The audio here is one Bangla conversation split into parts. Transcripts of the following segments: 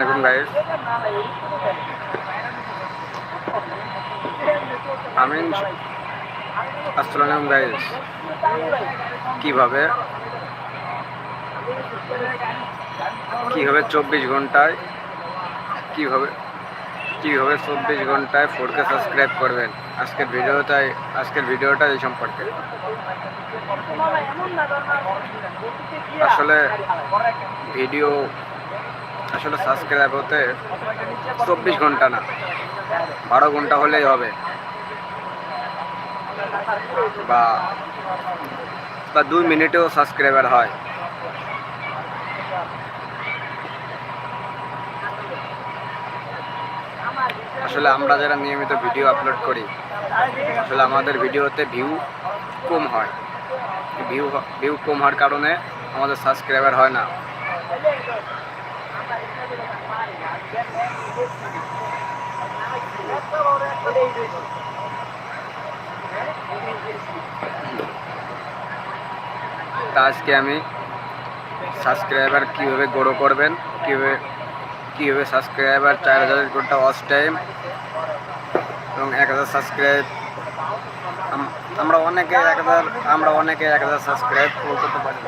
দেখুন গাইস আমিন, আসসালাম গাইস কীভাবে? কীভাবে চব্বিশ ঘন্টায়? কীভাবে কীভাবে চব্বিশ ঘন্টায় ফোরকে সাবস্ক্রাইব করবেন? আজকের ভিডিওটাই, আজকের ভিডিওটা এই সম্পর্কে। আসলে, ভিডিও আসলে সাবস্ক্রাইব হতে চব্বিশ ঘণ্টা না, বারো ঘণ্টা হলেই হবে। বা বা দুই মিনিটেও সাবস্ক্রাইবার হয়। আসলে আমরা যারা নিয়মিত ভিডিও আপলোড করি, আসলে আমাদের ভিডিওতে ভিউ কম হয়। ভিউ ভিউ কম হওয়ার কারণে আমাদের সাবস্ক্রাইবার হয় না। তা আজকে আমি সাবস্ক্রাইবার কীভাবে গ্রো করবেন, কীভাবে কীভাবে সাবস্ক্রাইবার চার হাজার ঘণ্টা ওয়াচ টাইম এবং এক হাজার সাবস্ক্রাইব আমরা অনেকে এক হাজার, আমরা অনেকে এক হাজার সাবস্ক্রাইব করতে পারি।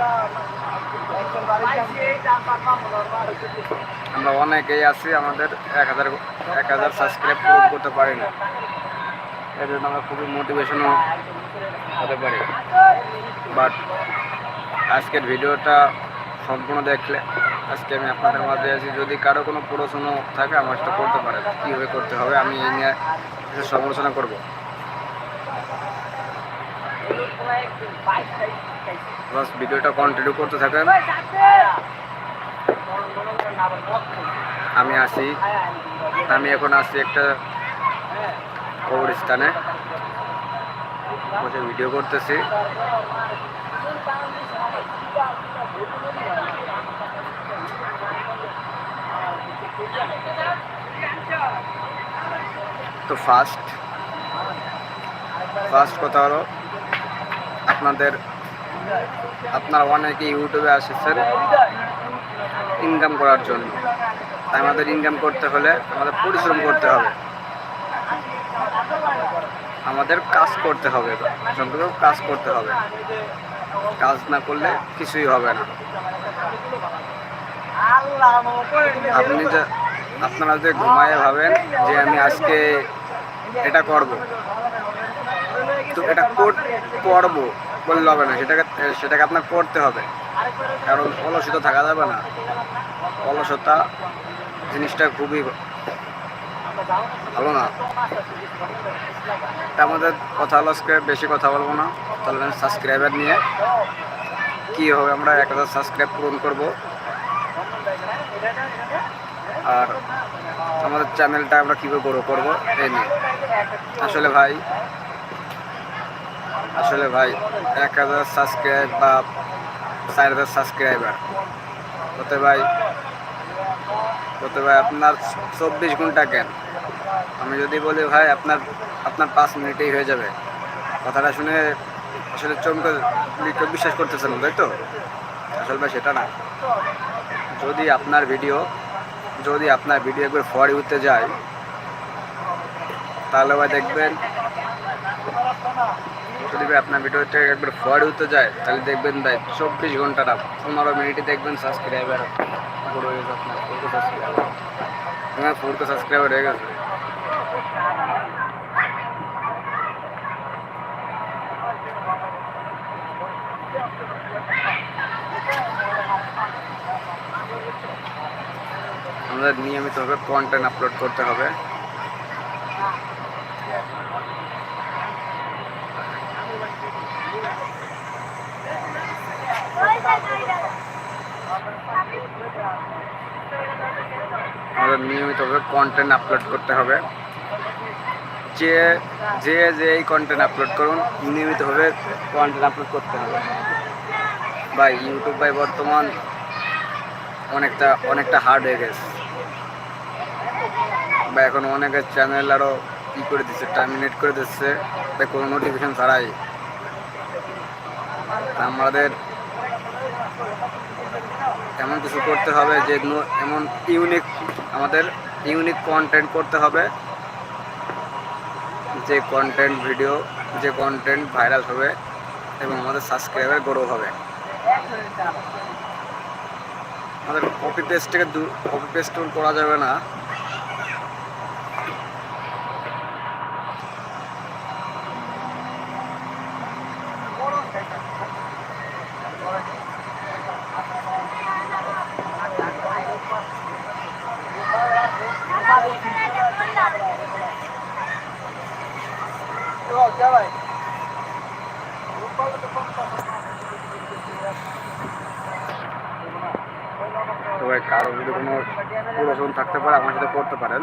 আমরা অনেকেই আছি, আমাদের এক হাজার এক হাজার সাবস্ক্রাইব পূরণ করতে পারি না। এর জন্য আমরা খুবই মোটিভেশনও হতে পারি। বাট আজকের ভিডিওটা সম্পূর্ণ দেখলে, আজকে আমি আপনাদের মাঝে আছি। যদি কারও কোনো প্রশ্ন থাকে, আমার সাথে করতে পারে কীভাবে করতে হবে, আমি এই নিয়ে সমালোচনা করব। বাস ভিডিওটা কন্টিনিউ করতে থাকেন। আমি আসি। আমি এখন আসি একটা কবরস্থানে। বসে ভিডিও করতেছি। তো ফার্স্ট ফার্স্ট কথা হলো আপনাদের, আপনারা অনেকে ইউটিউবে আসেছেন ইনকাম করার জন্য। তাই আমাদের ইনকাম করতে হলে আমাদের পরিশ্রম করতে হবে। আমাদের কাজ করতে হবে সম্পর্কে কাজ করতে হবে। কাজ না করলে কিছুই হবে না। আপনি আপনারা যে ঘুমায় ভাবেন যে আমি আজকে এটা করব তো এটা কর- করব বললে হবে না, সেটাকে সেটাকে আপনার করতে হবে। কারণ অলসতা থাকা যাবে না। অলসতা জিনিসটা খুবই ভালো না। আমাদের কথা হলো আজকে বেশি কথা বলব না। তাহলে সাবস্ক্রাইবার নিয়ে কীভাবে আমরা এক হাজার সাবস্ক্রাইব পূরণ করব। আর আমাদের চ্যানেলটা আমরা কীভাবে গ্রো করব, এই নিয়ে। আসলে ভাই আসলে ভাই, এক হাজার সাবস্ক্রাইব বা চার হাজার সাবস্ক্রাইবার হতে ভাই হতে ভাই আপনার চব্বিশ ঘণ্টা কেন আমি যদি বলি ভাই, আপনার আপনার পাঁচ মিনিটেই হয়ে যাবে। কথাটা শুনে আসলে চমকে কেউ বিশ্বাস করতেছেন তাই তো? আসলে ভাই সেটা না। যদি আপনার ভিডিও যদি আপনার ভিডিও একবার ফরি উঠতে যায়, তাহলে ভাই দেখবেন ভাই আপনার ভিডিওটা একবার ফরি উঠতে যায়, তাহলে দেখবেন ভাই চব্বিশ ঘন্টাটা পনেরো মিনিটে দেখবেন সাবস্ক্রাইবার পুরো হয়ে গেছে, আপনার ফোরকে সাবস্ক্রাইবার সাবস্ক্রাইবার হয়ে গেছে। আমাদের নিয়মিতভাবে কন্টেন্ট আপলোড করতে হবে। নিয়মিতভাবে কন্টেন্ট আপলোড করতে হবে। যে যে যে এই কন্টেন্ট আপলোড করুন, নিয়মিতভাবে কন্টেন্ট আপলোড করতে হবে। বা ইউটিউব ভাই বর্তমান অনেকটা অনেকটা হার্ড হয়ে গেছে। বা এখন অনেকের চ্যানেল আরও ই করে দিচ্ছে টার্মিনেট করে দিচ্ছে। বা কোনো নোটিফিকেশন ছাড়াই। আমাদের এমন কিছু করতে হবে যেগুলো এমন ইউনিক আমাদের ইউনিক কন্টেন্ট করতে হবে। যে কন্টেন্ট ভিডিও যে কন্টেন্ট ভাইরাল হবে এবং আমাদের সাবস্ক্রাইবার গ্রো হবে। আমাদের কপি পেস্ট থেকে কপি পেস্ট করা যাবে না তো ভাই কারও যদি কোনো প্রয়োজন থাকতে পারে আমার সাথে করতে পারেন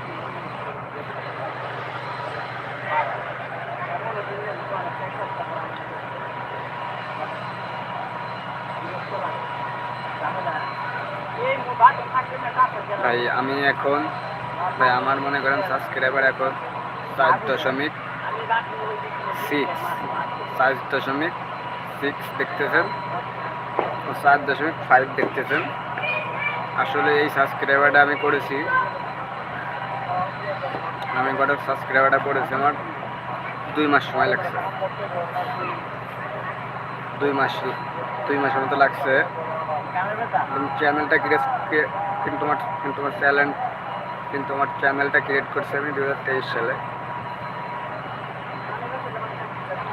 ভাই, আমি এখন, ভাই, আমার মনে করেন সাবস্ক্রাইবার এখন চার দশমিক সিক্স চার দশমিক সিক্স দেখতেছেন, ও চার দশমিক ফাইভ দেখতেছেন। আসলে এই সাবস্ক্রাইবারটা আমি করেছি। আমি কটা সাবস্ক্রাইবারটা করেছি, আমার দুই মাস সময় লাগছে। দুই মাস, দুই মাসের মতো লাগছে। চ্যানেলটা ক্রিয়েট কিন্তু আমার কিন্তু আমার ট্যালেন্ট কিন্তু আমার চ্যানেলটা ক্রিয়েট করছি আমি দু হাজার তেইশ সালে।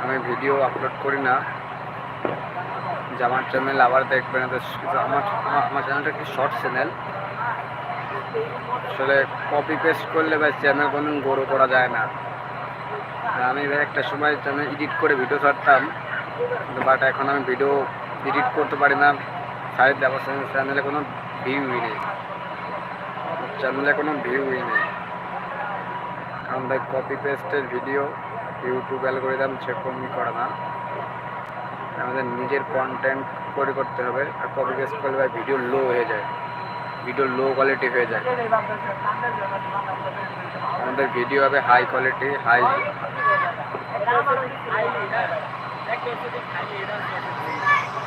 আমি ভিডিও আপলোড করি না। যে আমার চ্যানেল আবার কিন্তু আমার, আমার- আমার চ্যানেলটা একটি শর্ট চ্যানেল আসলে কপি পেস্ট করলে ভাই চ্যানেল কোনো গ্রো করা যায় না। আমি ভাই একটা সময় চ্যানেল এডিট করে ভিডিও ছাড়তাম বাট এখন আমি ভিডিও এডিট করতে পারি না। সাইড আমার চ্যানেলে কোনো ভিউই নেই। চ্যানেলে কোনো ভিউই নেই। কারণ ভাই কপি পেস্টের ভিডিও ইউটিউব অ্যালগোরিদম সেরকমই করে না। আমাদের নিজের কন্টেন্ট করে করতে হবে, আর কপি পেস্ট করলে ভিডিও লো হয়ে যায়। ভিডিও লো কোয়ালিটি হয়ে যায়। আমাদের ভিডিও হবে হাই কোয়ালিটি হাই